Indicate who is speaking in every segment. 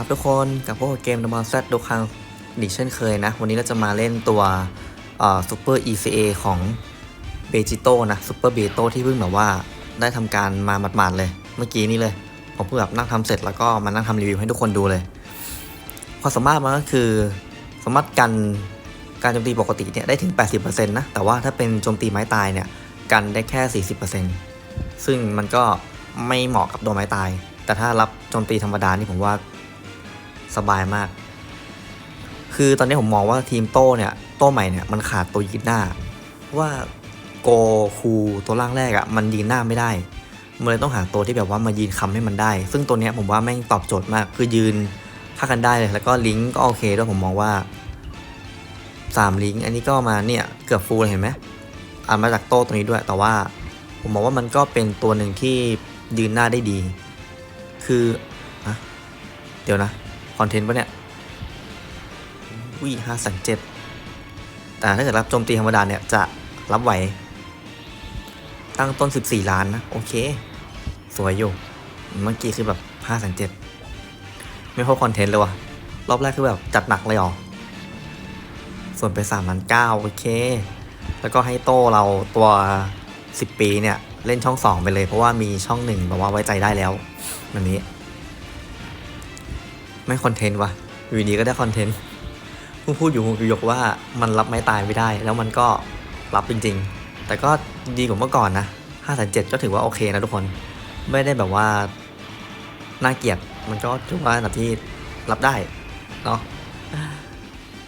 Speaker 1: ครับทุกคนกับพวกเกมดมอนแซดดูครั้งดีเช่นเคยนะ วันนี้เราจะมาเล่นตัวซูเปอร์ ECA ของเบจิโตนะซูเปอร์เบโตที่เพิ่งแบบว่าได้ทำการมาหมาดๆเลย เมื่อกี้นี้เลย ผมเพิ่งแบบนั่งทำเสร็จแล้วก็มานั่งทำรีวิวให้ทุกคนดูเลยความสามารถมันก็คือสามารถกันการโจมตีปกติเนี่ยได้ถึง 80%นะ แต่ว่าถ้าเป็นโจมตีไม้ตายเนี่ยกันได้แค่ 40%ซึ่งมันก็ไม่เหมาะกับตัวไม้ตาย แต่ถ้ารับโจมตีธรรมดานี่ผมว่า สบายมาก คือตอนนี้ผมมองว่าทีมโต้เนี่ย โต้ใหม่เนี่ยมันขาดตัวยืนหน้า ว่าโกคูตัวล่างแรกอะ่ะมันยืนหน้าไม่ได้มันเลยต้องหาตัวที่แบบว่ามายืนคำให้มันได้ ซึ่งตัวเนี้ยผมว่าแม่งตอบโจทย์มาก คือยืนค่ากันได้เลย แล้วก็ลิงก์ก็โอเคด้วยผมมองว่าสามลิงก์อันนี้ก็มาเนี่ยเกือบฟูลเลยเห็นไหมอ่านมาจากโต้ตัวนี้ด้วย แต่ว่าผมมองว่ามันก็เป็นตัวหนึ่งที่ยืนหน้าได้ดี คืออะเดี๋ยวนะ คอนเทนต์ปะเนี่ยวิห้าสันเจ็ดแต่ถ้าเกิดรับโจมตีธรรมดาเนี่ยจะรับไหว ตั้งต้น 14 ล้านนะ โอเค สวยอยู่ เมื่อกี้คือแบบ5สันเจ็ดไม่พบคอนเทนต์เลยว่ะ รอบแรกคือแบบจัดหนักเลยหรอส่วนไป3ล้าน9โอเค แล้วก็ให้โต้เราตัว 10 ปีเนี่ย เล่นช่อง 2 ไปเลยเพราะว่ามีช่องหนึ่งแบบว่าไว้ใจได้แล้วแบบนี้ ไม่คอนเทนต์ว่ะอยู่ดีก็ได้คอนเทนต์พูดพูดอยู่อยู่ยกว่ามันรับไม้ตายไม่ได้ แล้วมันก็รับจริง ๆ แต่ก็ดีกว่าเมื่อก่อนนะ5แสนเจ็ดก็ถือว่าโอเคนะทุกคน ไม่ได้แบบว่าน่าเกลียดมันก็ถือว่าอันดับที่รับได้เนาะ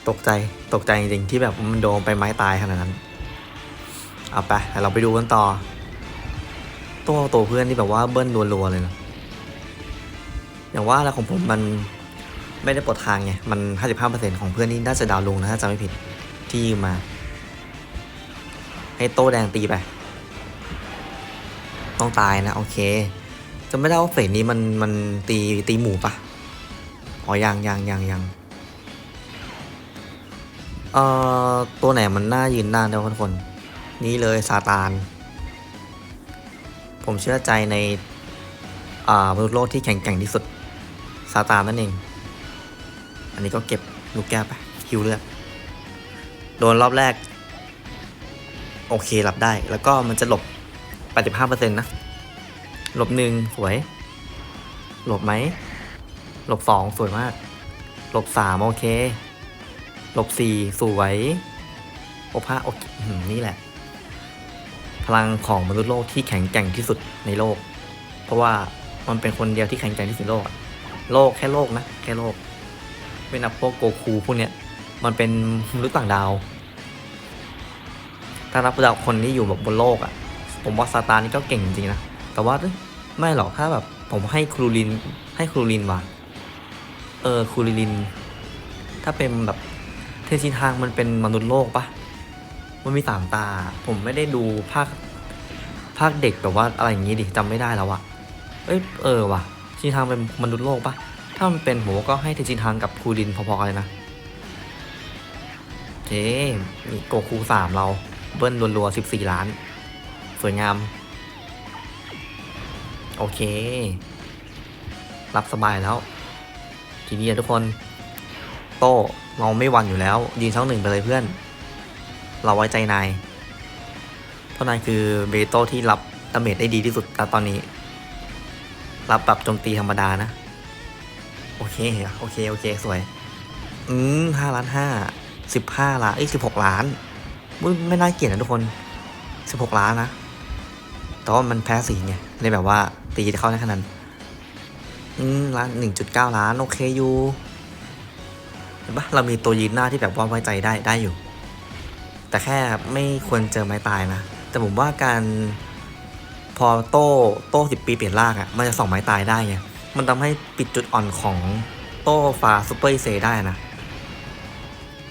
Speaker 1: ตกใจตกใจจริงๆที่แบบมันโดนไปไม้ตายขนาดนั้นเอาไปเราไปดูกันต่อ ตัวตัวเพื่อนที่แบบว่าเบิ้ลรัวๆเลยนะอย่างว่าแล้วของผมมัน ไม่ได้ปลดทางไง มัน 55%ของเพื่อนนี่น่าจะดาวลงนะถ้าจำไม่ผิดที่ยืมมา ให้โต้แดงตีไป ต้องตายนะ โอเคจะไม่ได้ว่าเฟสนี้มันมันตีตีหมูปะอ๋อยังยังยังยังเอ่อตัวไหนมันน่ายืนหน้าเดียวทุกคน นี่เลยซาตาน ผมเชื่อใจใน อ่ามนุษย์โลกที่แข็งแกร่งที่สุดซาตานนั่นเอง นนี้ก็เก็บลูกแก้วไปฮิวเลือดโดนรอบแรก โอเครับได้ แล้วก็มันจะหลบ 85%นะ หลบหนึ่งสวย หลบไหม หลบสองสวยมาก หลบสามโอเค หลบสี่สวยโอภาโอเคอื้อหือนี่แหละ พลังของมนุษย์โลกที่แข็งแกร่งที่สุดในโลก เพราะว่ามันเป็นคนเดียวที่แข็งแกร่งที่สุดในโลก โลกแค่โลกนะ แค่โลก ไม่นับพวกโกคูพวกเนี้ยมันเป็นมนุษย์ต่างดาว ถ้านับดาวคนที่อยู่แบบบนโลกอะ่ะ ผมว่าซาตานนี่ก็เก่งจริงๆนะ แต่ว่าไม่หรอกถ้าแบบผมให้ครูลินให้ครูลินว่ะเออครูลิน ถ้าเป็นแบบเทชินทางมันเป็นมนุษย์โลกปะมันมีสามตา ผมไม่ได้ดูภาคภาคเด็กแบบว่าอะไรอย่างงี้ดิจำไม่ได้แล้วอะเอ้ยเออว่ะเทชินทางเป็นมนุษย์โลกปะ ถ้ามันเป็นผมก็ให้เทชินทางกับครูลินพอๆเลยนะโอเคมีโกคูสามเรา เบิ้ลรัวๆสิบสี่ล้าน สวยงาม โอเค รับสบายแล้ว ทีนี้ทุกคน โต้เราไม่วันอยู่แล้ว ยืนช่องหนึ่งไปเลยเพื่อน เราไว้ใจนาย เพราะนายคือเบโต้ที่รับดาเมจได้ดีที่สุดตอนนี้ รับแบบโจมตีธรรมดานะ โอเค โอเค โอเค สวย อืมห้าล้านห้า สิบห้าล้าน เอ้ยสิบหกล้าน ไม่น่าเกลียดนะทุกคน สิบหกล้านนะ แต่ว่ามันแพ้สีไงเลยแบบว่า ตีเข้าได้ขนาดอืมล้านหนึ่งจุดเก้าล้าน โอเคอยู่เห็นปะเรามีตัวยืนหน้าที่แบบว่าไว้ใจได้ได้อยู่ แต่แค่ไม่ควรเจอไม้ตายนะ แต่ผมว่าการพอโต้โต้สิบปีเปลี่ยนรางอะ่ะ มันจะส่องไม้ตายได้ไง มันทำให้ปิดจุดอ่อนของโต้ฟ้าซูเปอร์เซได้นะ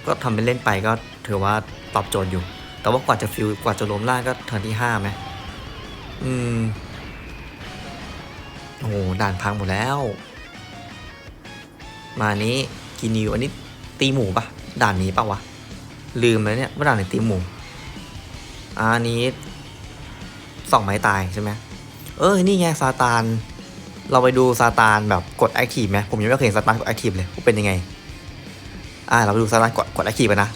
Speaker 1: ก็ทำเป็นเล่นไปก็ถือว่าตอบโจทย์อยู่ แต่ว่ากว่าจะฟิวกว่าจะล้มล่างก็เทิร์นที่ห้าไหมอืมโอ้โหด่านพังหมดแล้ว มานี้กินิวอันนี้ตีหมูปะด่านนี้ปะวะ ลืมแล้วเนี่ยว่าด่านไหนตีหมูอะอันนี้สองไม้ตายใช่ไหมเออ นี่ไงซาตาน เราไปดูซาตานแบบกดแอคทีฟไหมผมยังไม่เคยเห็นซาตานกดแอคทีฟเลยว่าเป็นยังไง อ่า เราไปดูซาตานกดกดแอคทีฟกันนะ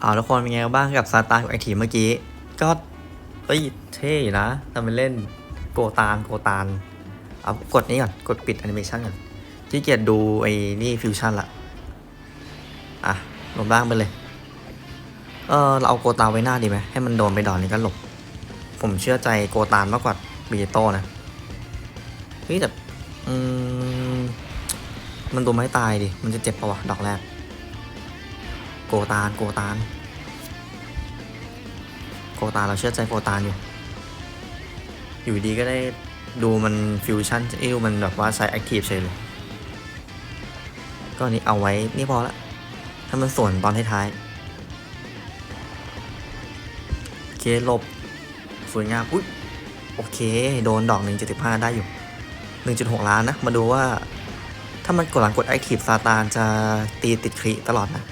Speaker 1: เอาทุกคนเป็นไงบ้างกับซาตานกับไอทีเมื่อกี้ ก็เฮ้ยเท่อยู่นะทำเป็นเล่นโกตานโกตานเอากดนี้ก่อน กดปิดแอนิเมชันก่อนที่เกียจดูไอ้นี่ฟิวชั่นละอะลงล่างไปเลย เออเราเอาโกตานไว้หน้าดีไหมให้มันโดนไปดอนนี้ก็หลบ ผมเชื่อใจโกตานมากกว่าบีโต้นะเฮ้ยแต่อืมมันตัวไม่ตายดิ มันจะเจ็บปะวะดอกแรก โกตานโกตานโกตานเราเชื่อใจโกตานอยู่ อยู่ดีก็ได้ดูมันฟิวชั่นเอวมันแบบว่าใช้แอคทีฟเฉยเลยก็นี้เอาไว้นี่พอละถ้ามันส่วนตอนท้ายๆโอเคหลบสวยงามอุ้ยโอเค โดนดอก1.75ได้อยู่ 1.6 ล้านนะ มาดูว่า ถ้ามันกดหลังกดแอคทีฟซาตานจะตีติดคริตลอดนะ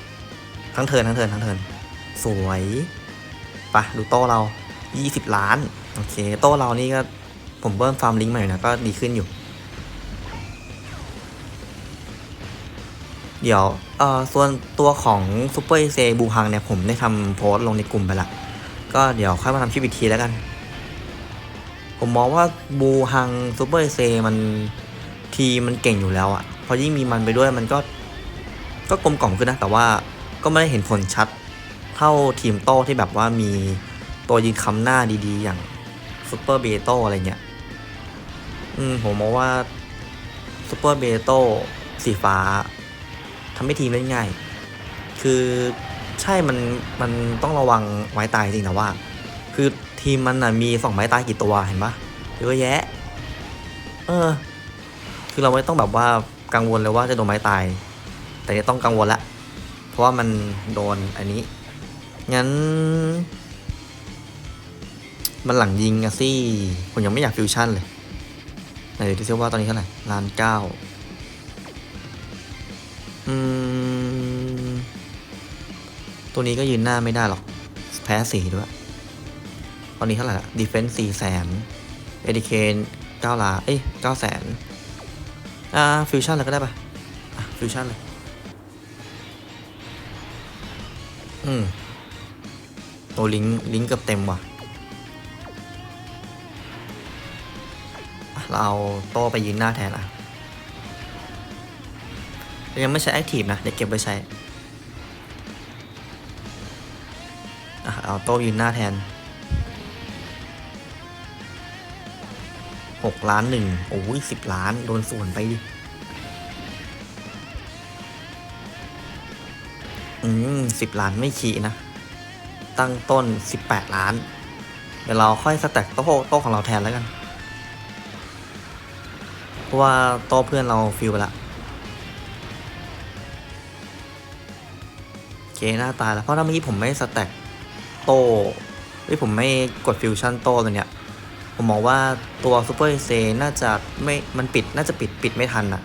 Speaker 1: ทั้งเทินทั้งเทินทั้งเทินสวยปะดูโต้เรา 20 ล้าน โอเค โต้เรานี่ก็ผมเบิ้มฟาร์มลิงก์มาอยู่นะก็ดีขึ้นอยู่ เดี๋ยวเอ่อส่วนตัวของซูเปอร์เซบูฮังเนี่ย ผมได้ทำโพสต์ลงในกลุ่มไปละ ก็เดี๋ยวค่อยมาทำคลิปอีกทีแล้วกัน ผมมองว่าบูฮังซูเปอร์เซมันทีมันเก่งอยู่แล้วอะพอยิ่งมีมันไปด้วยมันก็ก็กลมกล่อมขึ้นนะ แต่ว่า ก็ไม่ได้เห็นผลชัดเท่าทีมโต้ที่แบบว่ามีตัวยิงคำหน้าดีๆ อย่างซูเปอร์เบโตอะไรเงี้ย อืม ผมมองว่าซูเปอร์เบโตสีฟ้าทำให้ทีมได้ง่าย คือใช่มันมันต้องระวังไม้ตายจริงแต่ว่า คือทีมมันน่ะมีสองไม้ตายกี่ตัวเห็นปะเยอะแยะ เออ คือเราไม่ต้องแบบว่ากังวลเลยว่าจะโดนไม้ตาย แต่เนี่ยต้องกังวลละ ราะว่ามันโดนอันนี้ งั้น มันหลังยิงอะสิ ผมยังไม่อยากฟิวชั่นเลย ไหนดูซิว่าตอนนี้เท่าไหร่ล้านเก้าอืม ตัวนี้ก็ยืนหน้าไม่ได้หรอก แพ้สีด้วย ตอนนี้เท่าไหร่ละดีเฟนส์สี่แสนเอดิเคนเก้าล้านเอ้ยเก้าแสนอ่าฟิวชั่นเลยก็ได้ปะอะฟิวชั่นเลย อืมโอ้ลิงลิงเกือบเต็มว่ะอะเราเอาโต้ไปยืนหน้าแทนอะ ยังไม่ใช้แอคทีฟนะ เดี๋ยวเก็บไว้ใช้อะเอาโต้ยืนหน้าแทนหกล้านหนึ่งโอ้ยสิบล้าน โดนส่วนไปดิ อืมสิบล้านไม่ขี่นะ ตั้งต้นสิบแปดล้าน เดี๋ยวเราค่อยสแต็กโต๊ะโต๊ะของเราแทนแล้วกัน เพราะว่าโต๊ะเพื่อนเราฟิลไปละโอเคหน้าตาแล้ว เพราะถ้าเมื่อกี้ผมไม่สแต็กโต้เฮ้ยผมไม่กดฟิวชั่นโต้ตัวเนี้ย ผมมองว่าตัวซูเปอร์เซน่าจะไม่ มันปิด น่าจะปิดปิดไม่ทันอะ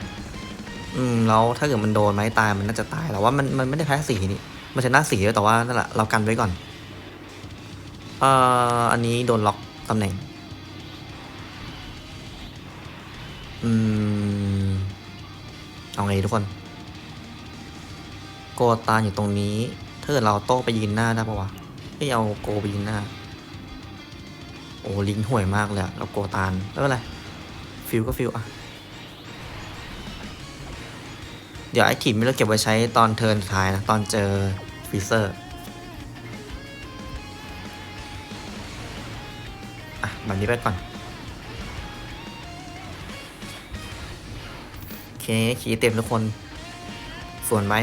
Speaker 1: อืมแล้วถ้าเกิดมันโดนไม้ตายมันน่าจะตายแต่ว่ามันมันไม่ได้แพ้สีนี่มันชนะสีแต่ว่านั่นแหละเรากันไว้ก่อนเอ่ออันนี้โดนล็อกตำแหน่ง อืม เอาไงทุกคน โกตานอยู่ตรงนี้ถ้าเกิดเราโต้ไปยืนหน้าได้ปะวะไม่เอาโกไปยืนหน้า โอ้ลิงห่วยมากเลยอะเราโกตานไม่เป็นไรฟิลก็ฟิลอะ เดี๋ยวไอ้ขีดไม่เราเก็บไว้ใช้ตอนเทิร์นสุดท้ายนะ ตอนเจอฟิเซอร์อะแบบนี้ไปก่อน โอเค ขี่เต็มทุกคน ส่วนไหม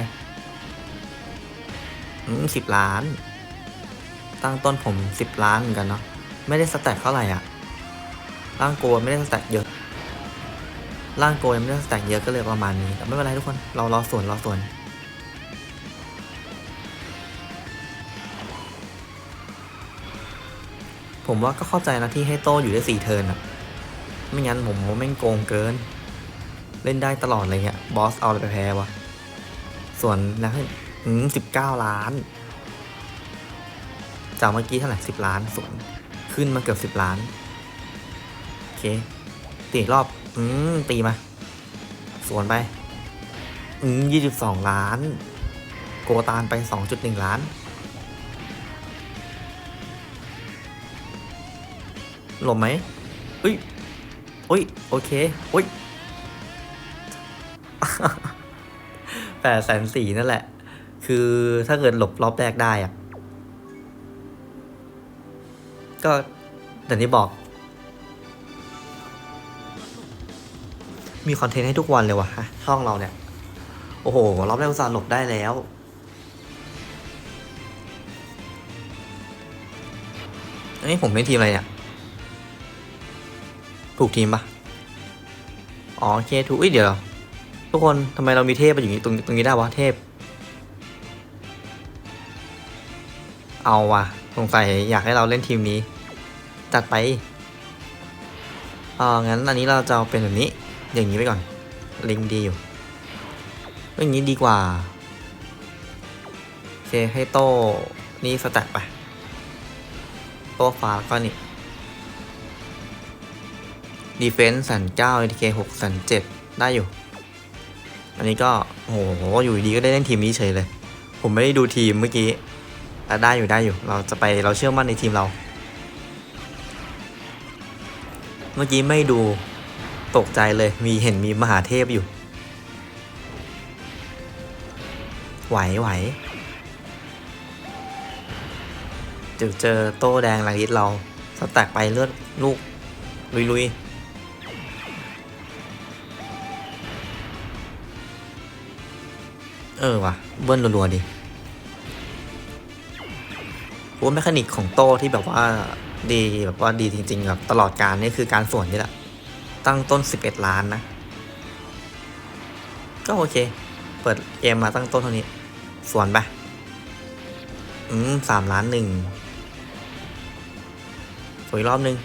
Speaker 1: อืมสิบล้าน ตั้งต้นผมสิบล้านเหมือนกันเนาะ ไม่ได้สแต็กเท่าไหร่อะร่างโกยไม่ได้สแต็กเยอะ ร่างโกยไม่ได้แต็กเยอะก็เลยประมาณนี้แต่ไม่เป็นไรทุกคนเรารอส่วนรอส่วนผมว่าก็เข้าใจนะที่ให้โต้อยู่ได้สี่เทิร์นอะไม่งั้นผมว่าแม่งโกงเกิน เล่นได้ตลอดเลยเนี่ยบอสเอาอะไรไปแพ้วะ ส่วนแล้วให้สิบเก้าล้าน จากเมื่อกี้เท่าไหร่สิบล้านส่วนขึ้นมาเกือบสิบล้าน โอเคตีรอบ อืมตีมาส่วนไป อืมยี่สิบสองล้าน โกตานไปสองจุดหนึ่งล้าน หลบไหมอุ้ยอุ้ย โอเค อุ้ยแปดแสนสี่นั่นแหละ คือถ้าเกิดหลบรอบแรกได้อะก็อย่างที่บอก มีคอนเทนต์ให้ทุกวันเลยวะฮะช่องเราเนี่ย โอ้โห รอบแรกอุตส่าห์หลบได้แล้ว อันนี้ผมเล่นทีมอะไรเนี่ย ถูกทีมปะอ๋อโอเคถูกอุ้ยเดี๋ยว ทุกคนทำไมเรามีเทพมาอยู่ตรงตรงนี้ได้วะเทพ เอาว่ะสงสัยอยากให้เราเล่นทีมนี้ จัดไปอ่างั้นอันนี้เราจะเป็นแบบนี้ อย่างนี้ไปก่อนเลิงดีอยู่อย่างนี้ดีกว่าโอเคให้โต้นี่สแต็กไป โต้ฟ้าก็นี่ดีเฟนส์สันเก้า ATK หกสันเจ็ดได้อยู่ อันนี้ก็โอ้โหอยู่ดีก็ได้เล่นทีมนี้เฉยเลย ผมไม่ได้ดูทีมเมื่อกี้แต่ได้อยู่ได้อยู่ เราจะไปเราเชื่อมั่นในทีมเรา เมื่อกี้ไม่ดู ตกใจเลยมีเห็นมีมหาเทพอยู่ ไหวไหวเดี๋ยวเจอโต้แดงลังยิดเราสแต็กไปเลือดลูก ลุยลุยเออว่ะ เบิ้ลรัวๆดิว่าแมคานิกของโต้ที่แบบว่าดีแบบว่าดีจริงๆแบบตลอดการนี่คือการส่วนนี่แหละ ตั้งต้น 11 ล้านนะ ก็โอเค เปิดเกมมาตั้งต้นเท่านี้ ส่วนไปอืมสามล้านหนึ่งสวยรอบหนึ่ง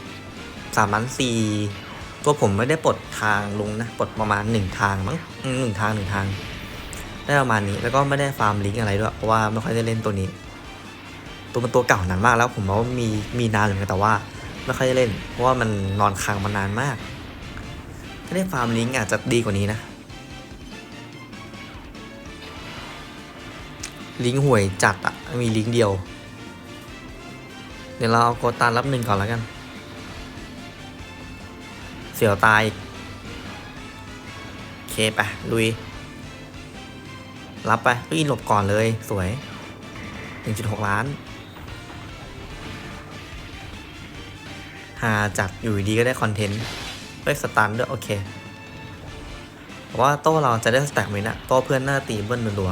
Speaker 1: สามล้านสี่ตัวผมไม่ได้ปลดทางลุงนะ ปลดประมาณหนึ่งทางมั้งหนึ่งทางหนึ่งทาง ได้ประมาณนี้แล้วก็ไม่ได้ฟาร์มลิงอะไรด้วย เพราะว่าไม่ค่อยได้เล่นตัวนี้ ตัวมันตัวเก่านานมากแล้วผมว่ามีมีนานเหมือนกันแต่ว่า ไม่ค่อยได้เล่น เพราะว่ามันนอนค้างมานานมาก ถ้าได้ฟาร์มลิงก์อาจจะดีกว่านี้นะ ลิงก์ห่วยจัดอะมีลิงก์เดียว เดี๋ยวเราเอาโกตานรับหนึ่งก่อนแล้วกัน เสียวตายโอเคไปลุย รับไปก็อินหลบก่อนเลยสวย 1.6 ล้านหาจัดอยู่ดีก็ได้คอนเทนต์ ได้สตันด้วยโอเคเพราะว่าโต้เราจะได้สแต็กไหมนะโต้เพื่อนหน้าตีเบิ้ลรัว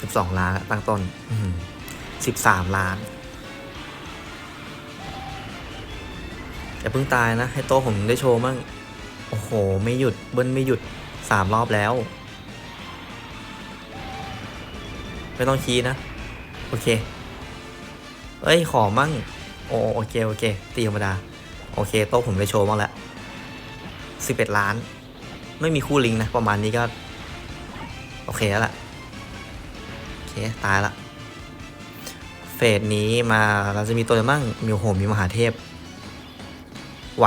Speaker 1: สิบสองล้านตั้งต้นสิบสามล้านอย่าเพิ่งตายนะ ให้โต้ผมได้โชว์มั่ง โอ้โห ไม่หยุด เบิ้ลไม่หยุดสามรอบแล้ว ไม่ต้องคีย์นะ โอเค เอ้ย ขอมั่ง โอโอเค โอเค ตีธรรมดา โอเค โต๊ะผมได้โชว์บ้างแล้วสิบเอ็ดล้าน ไม่มีคู่ลิงนะ ประมาณนี้ก็ โอเคแล้วล่ะ โอเค ตายละ เฟสนี้มาเราจะมีตัวมั่งมีโอ้โหมีมหาเทพ ไหว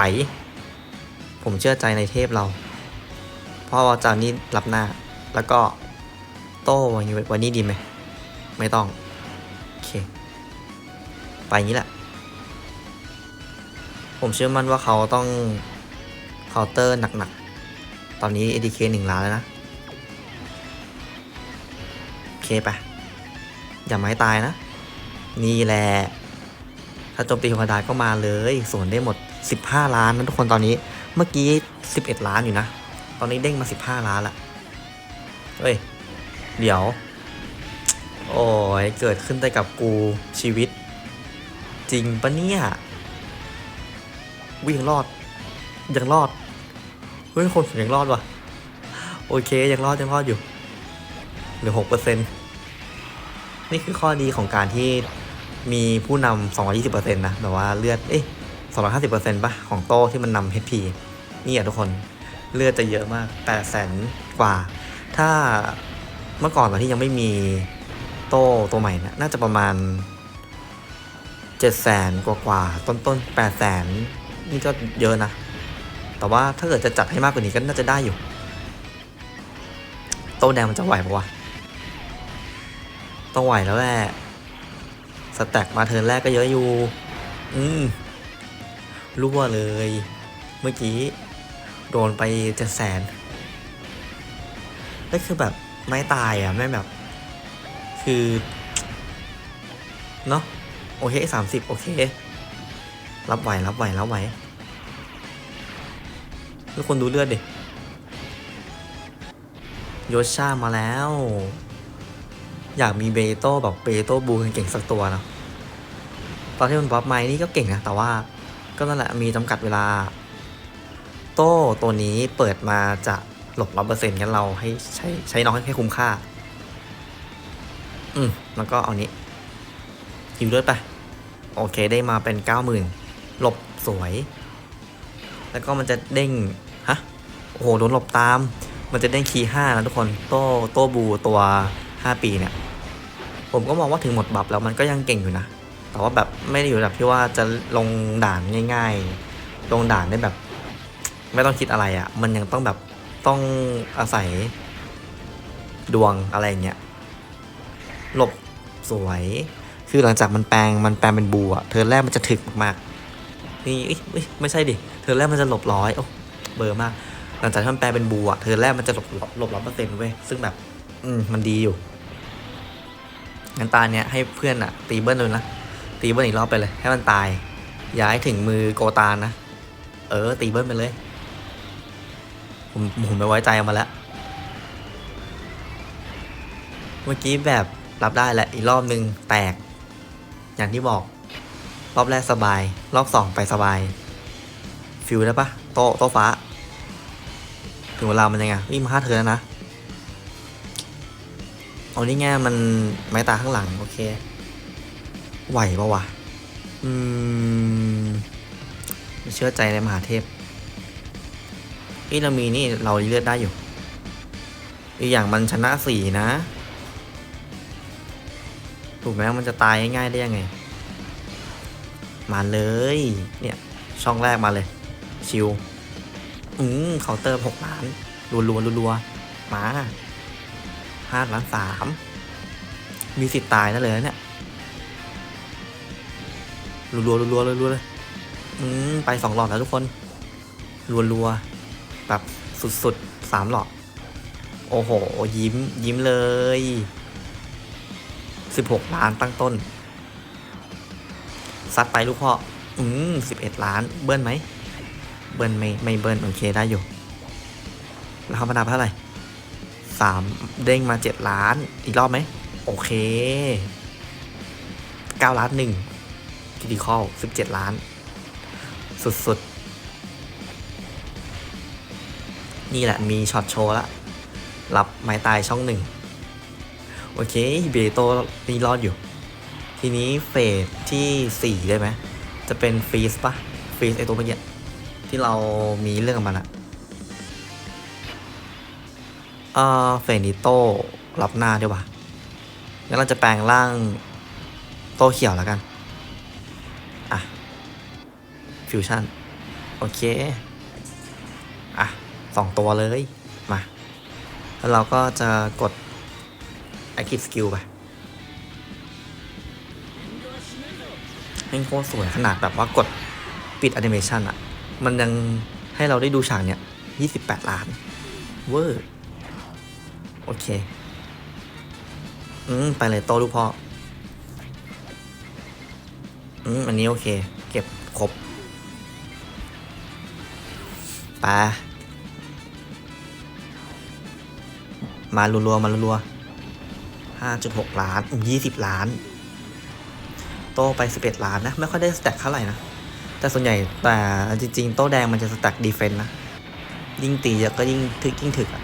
Speaker 1: ผมเชื่อใจในเทพเรา เพราะว่าเจ้านี้รับหน้า แล้วก็โต้วันนี้วันนี้ดีไหม ไม่ต้อง ไปงี้แหละ ผมเชื่อมั่นว่าเขาต้องเคาน์เตอร์หนักๆ ตอนนี้ ADK หนึ่งล้านแล้วนะ โอเคไป อย่าไม้ตายนะ นี่แหละ ถ้าโจมตีธรรมดาก็มาเลยส่วนได้หมด 15 ล้านนะทุกคนตอนนี้ เมื่อกี้ 11 ล้านอยู่นะ ตอนนี้เด้งมา 15 ล้านละเฮ้ย เดี๋ยว โอ้ย เกิดขึ้นได้กับกูชีวิต จริงปะเนี่ย วิ่งรอด ยังรอด เฮ้ย คนยังรอดว่ะ โอเค ยังรอด ยังรอดอยู่เหลือหกเปอร์เซ็นต์นี่คือข้อดีของการที่มีผู้นำสองร้อยี่สิบเปอร์เซ็นต์นะ แบบว่าเลือด เอ๊ะสองร้อยห้าสิบเปอร์เซ็นต์ป่ะ ของโต้ที่มันนำ HP นี่อะทุกคน เลือดจะเยอะมากแปดแสนกว่า ถ้าเมื่อก่อนตอนที่ยังไม่มีโต้ตัวใหม่นะน่าจะประมาณ เจ็ดแสนกว่ากว่าๆต้นต้นแปดแสนนี่ก็เยอะนะ แต่ว่าถ้าเกิดจะจัดให้มากกว่านี้ก็น่าจะได้อยู่ โต้แดงมันจะไหวปะวะต้องไหวแล้วแหละสแต็กมาเทิร์นแรกก็เยอะอยู่ อืมรั่วเลย เมื่อกี้ โดนไปเจ็ดแสนแล้วคือแบบไม่ตายอะ ไม่แบบ คือ เนาะ โอเคสามสิบโอเค รับไหวรับไหวรับไหวทุกคนดูเลือดดิโยชามาแล้ว อยากมีเบโต้แบบเบโต้บูเก่งสักตัวนะตอนที่มันบัฟไม้นี่ก็เก่งนะ แต่ว่าก็นั่นแหละมีจำกัดเวลา โต้ตัวนี้เปิดมาจะหลบร้อเปอร์เซ็นต์งั้นเราให้ใช้ใช้น้องให้คุ้มค่า อืม แล้วก็เอานี้ฮิวเลือดไป โอเคได้มาเป็นเก้าหมื่นหลบสวย แล้วก็มันจะเด้ง ฮะ โอ้โห โดนหลบตาม มันจะเด้งคีห้านะทุกคน โต้โต้บูตัวห้าปีเนี่ย ผมก็มองว่าถึงหมดบัฟแล้วมันก็ยังเก่งอยู่นะ แต่ว่าแบบไม่ได้อยู่แบบที่ว่าจะลงด่านง่าย ๆ ลงด่านได้แบบ ไม่ต้องคิดอะไรอะ่ะ มันยังต้องแบบต้องอาศัยดวงอะไรเงี้ย หลบสวย คือหลังจากมันแปลงมันแปลงเป็นบูอะเธอแรกมันจะถึกมากๆนี่ไม่ใช่ดิเธอแรกมันจะหลบร้อยโอ้เบอร์มาก หลังจากที่มันแปลเป็นบูอะเธอแรกมันจะหลบหลบหลบร้อยเปอร์เซ็นต์เว้ยซึ่งแบบ อืมมันดีอยู่งั้นตาเนี้ยให้เพื่อนอะตีเบิ้ลเลยนะตีเบิ้ลอีกรอบไปเลยให้มันตายย่าให้ถึงมือโกตานนะเออ ตีเบิ้ลไปเลย ผมผมไม่ไว้ใจมาแล้ว เมื่อกี้แบบรับได้แหละอีกรอบนึงแตก อย่างที่บอก รอบแรกสบาย รอบสองไปสบาย ฟิวได้ปะโตะโตะฟ้า ถึงเวลามันยังไงวิ่งมาห้าเธอแล้วนะเอานี่ไงมันไม้ตาข้างหลัง โอเค ไหวปะวะ อืม เชื่อใจในมหาเทพอีเรามีนี่เราเลือดได้อยู่ อีกอย่างมันชนะสี่นะ ถูกไหมมันจะตายง่ายๆได้ยังไง มาเลย เนี่ย ช่องแรกมาเลย ชิว อืมเคาน์เตอร์หกล้านรัวๆรัวๆมาห้าล้านสามมีสิทธิ์ตายนั่นเลยเนี่ยรัวๆรัวๆรัวๆเลยอืมไปสองหลอดแล้วทุกคนรัวๆแบบสุดๆสามหลอด โอ้โห ยิ้มยิ้มเลย สิบหกล้านตั้งต้น ซัดไปลูกพ่อ อืมสิบเอ็ดล้าน เบิ้ลไหม เบิ้ลไม่ไม่เบิ้ลโอเคได้อยู่ แล้วเขามานับเท่าไหร่สามเด้งมาเจ็ดล้าน อีกรอบไหม โอเคเก้าล้านหนึ่งคิดิคอลสิบเจ็ดล้าน สุดๆ นี่แหละมีช็อตโชว์ละรับไม้ตายช่องหนึ่ง เคเบโตนี่รอดอยู่ ทีนี้เฟสที่สี่ได้ไหม จะเป็นฟรีสปะฟรีสไอตัวเมื่อกี้ที่เรามีเรื่องกับมันอะเออเฟสนี้โต้รับหน้าด้วยวะงั้นเราจะแปลงร่างโต้เขียวแล้วกัน อะ ฟิวชั่น โอเค อะสองตัวเลย มา แล้วเราก็จะกด Active Skill ไปแม่งโคตรสวยขนาดแบบว่ากดปิดแอนิเมชันอะมันยังให้เราได้ดูฉากเนี้ย28 ล้าน เวอร์ โอเค อืม ไปเลยโตลูกพ่อ อืม อันนี้โอเค เก็บครบไปมารัวๆ มารัวๆ ห้าจุดหกล้านยี่สิบล้าน โตไป 11 ล้านนะ ไม่ค่อยได้สแต็กเท่าไหร่นะ แต่ส่วนใหญ่แต่จริงๆ โตแดงมันจะสแต็กดีเฟนต์นะ ยิ่งตีเยอะก็ยิ่งถึกยิ่งถึกอะ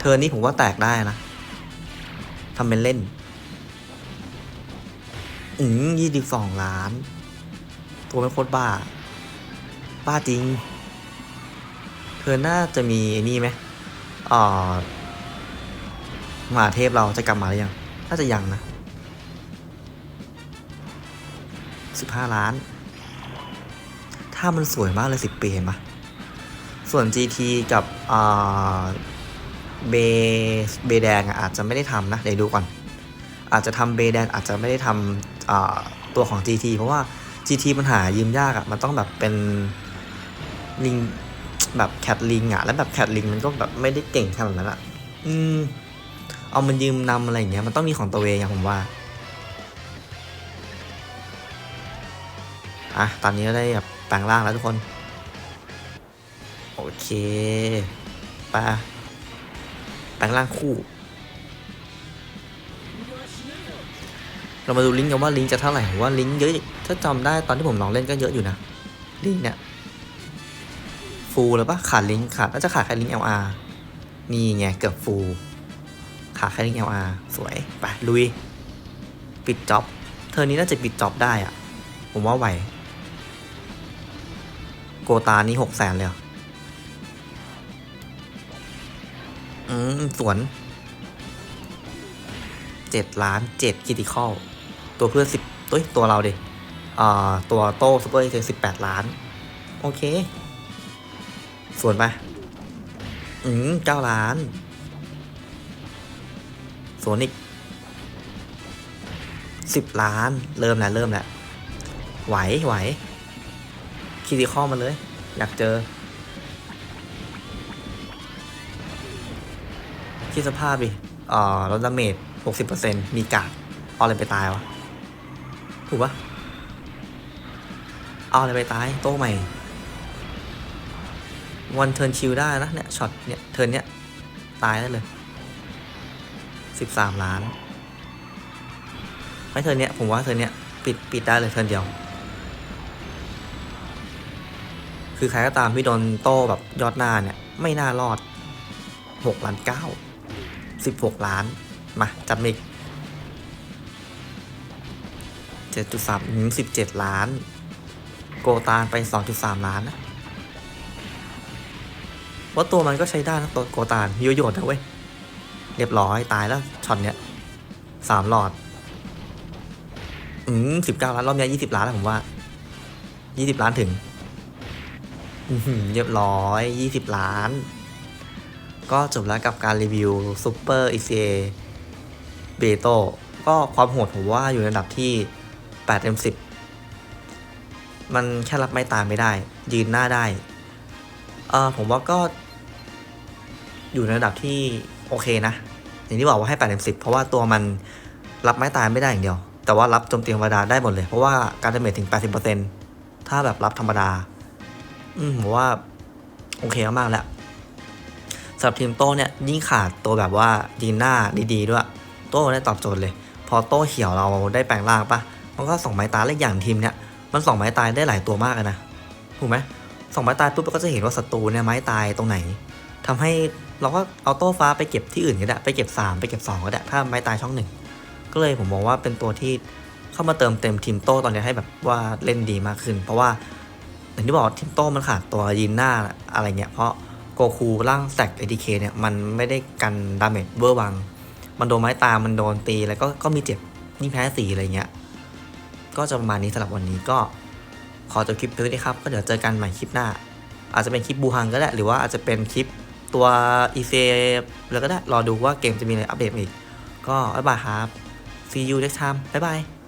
Speaker 1: เธอนี้ผมว่าแตกได้นะทำเป็นเล่น อืมยี่สิบสองล้าน ตัวไม่โคตรบ้า บ้าจริง เธอน่าจะมีนี่ไหมอ่อมหาเทพเราจะกลับมาหรือยัง น่าจะยังนะสิบห้าล้าน ถ้ามันสวยมากเลยสิบปีเห็นปะส่วน GT กับเบเบแดงอะอาจจะไม่ได้ทำนะเดี๋ยวดูก่อน อาจจะทำเบแดงอาจจะไม่ได้ทำตัวของ GT เพราะว่า GT มันหายืมยากอะมันต้องแบบเป็นลิงแบบแคทลิงอะแล้วแบบแคทลิงมันก็แบบไม่ได้เก่งขนาดนั้นอะอืม เอามันยืมนำอะไรอย่างเงี้ยมันต้องมีของตัวเองอย่างผมว่าอะตอนนี้ก็ได้แบบแปลงร่างแล้วทุกคน โอเคไปแปลงร่างคู่ เรามาดูลิงก์กันว่าลิงก์จะเท่าไหร่ผมว่าลิงก์เยอะถ้าจำได้ตอนที่ผมลองเล่นก็เยอะอยู่นะลิงก์เนี่ยฟูลเลยปะขาดลิงก์ขาดน่าจะขาดแค่ลิงก์ LR นี่ไงเกือบฟูล ขาแค่ลิงก์ LR สวย ไป ลุย ปิดจ็อบเธอนี้น่าจะปิดจ็อบได้อะผมว่าไหว โกตานี่หกแสนเลยอืม สวนเจ็ดล้านเจ็ดคิติคอลตัวเพื่อนสิบตัวตัวเราดิอ่าตัวโต้ซูเปอร์เทสิบแปดล้าน โอเค ส่วนไป อืมเก้าล้าน ส่วนอีกสิบล้าน เริ่มแล้วเริ่มแล้ว ไหว ไหวคิดิคอลมาเลย อยากเจอ คิดสภาพดิเอ่อลดดาเมจหกสิบเปอร์เซ็นต์มีกาดเอาอะไรไปตายวะ ถูกปะเอาอะไรไปตาย โต้ใหม่ วันเทิร์นชิลได้นะเนี่ย ช็อตเนี่ย เทิร์นเนี้ยตายได้เลย สิบสามล้าน ไม่เทินเนี้ย ผมว่าเทินเนี้ยปิดปิดได้เลยเทินเดียว คือใครก็ตามที่โดนโต้แบบยอดหน้าเนี่ย ไม่น่ารอดหกล้านเก้าสิบหกล้าน มา จัดมิกเจ็ดจุดสามสิบเจ็ดล้าน โกตานไปสองจุดสามล้านนะว่าตัวมันก็ใช้ได้นะตัวโกตานมีประโยชน์นะเว้ย เรียบร้อยตายแล้วช็อตเนี้ยสามหลอด อืมสิบเก้าล้านรอบเนี้ยี่สิบล้านแล้วผมว่ายี่สิบล้านถึงอืเรียบร้อยยี่สิบล้าน ก็จบแล้วกับการรีวิว Super ECA b e t o ก็ความโหดผมว่าอยู่ในระดับที่8เต็ม10 มันแค่รับไม่ตายไม่ได้ ยืนหน้าได้ เออผมว่าก็อยู่ในระดับที่ โอเคนะ อย่างที่บอกว่าให้8เต็ม10เพราะว่าตัวมันรับไม้ตายไม่ได้อย่างเดียว แต่ว่ารับโจมตีธรรมดาได้หมดเลย เพราะว่าการดาเมจถึง 80%ถ้าแบบรับธรรมดา อืมผมว่า โอเคมากๆแล้วสำหรับทีมโต้เนี่ยยิ่งขาดตัวแบบว่าดีหน้าดีๆด้วย โต้ได้ตอบโจทย์เลย พอโต้เขียวเราได้แปลงร่างปะมันก็สองไม้ตายและอย่างทีมเนี่ยมันสองไม้ตายได้หลายตัวมากเลยนะถูกไหมสองไม้ตายปุ๊บเราก็จะเห็นว่าศัตรูเนี่ยไม้ตายตรงไหนทำให้ เราก็เอาโต้ฟ้าไปเก็บที่อื่นก็ได้ไปเก็บ 3 ไปเก็บ 2 ก็ได้ถ้าไม้ตายช่องหนึ่งก็เลยผมมองว่าเป็นตัวที่เข้ามาเติมเต็มทีมโต้ตอนนี้ให้แบบว่าเล่นดีมากขึ้น เพราะว่าอย่างที่บอกทีมโต้มันขาดตัวยินหน้าอะไรเงี้ยเพราะโกคูร่างแซกเอทีเคเนี่ยมันไม่ได้กันดาเมจเวอร์วัง มันโดนไม้ตามมันโดนตีแล้วก็ก็มีเจ็บนี่แพ้สีอะไรเงี้ยก็จะประมาณนี้สำหรับวันนี้ก็ขอจบคลิปเพียงเท่านี้ครับ ก็เดี๋ยวเจอกันใหม่คลิปหน้า อาจจะเป็นคลิปบูฮังก็ได้ หรือว่าอาจจะเป็นคลิป ตัวอีเซแล้วก็ได้ รอดูว่าเกมจะมีอะไรอัปเดตอีก ก็บ๊ายบายครับ see you next time บ๊ายบาย